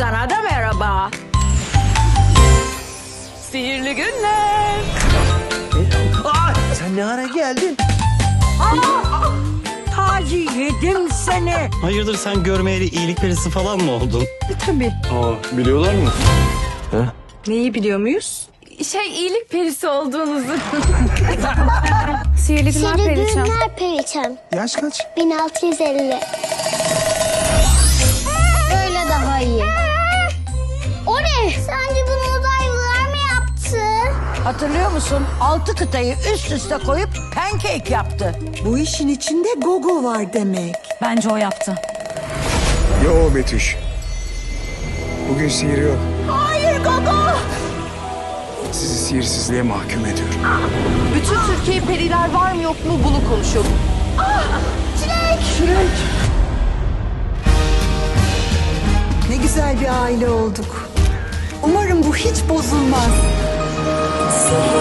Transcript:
Sana da merhaba. Sihirli günler. Aa, sen ne ara geldin? Taci yedim seni. Hayırdır sen görmeyeli iyilik perisi falan mı oldun? Aa, biliyorlar mı? Neyi biliyor muyuz? Şey iyilik perisi olduğunuzu. Sihirli günler Sihirli perişan. günler perişan. Yaş kaç? 1650. Hatırlıyor musun? Altı kıtayı üst üste koyup pancake yaptı. Bu işin içinde Gogo var demek. Bence o yaptı. Yo Betüş. Bugün sihir yok. Hayır Gogo. Sizi sihirsizliğe mahkum ediyorum. Bütün Türkiye periler var mı yok mu bunu konuşuyor. Ne güzel bir aile olduk. Umarım bu hiç bozulmaz. See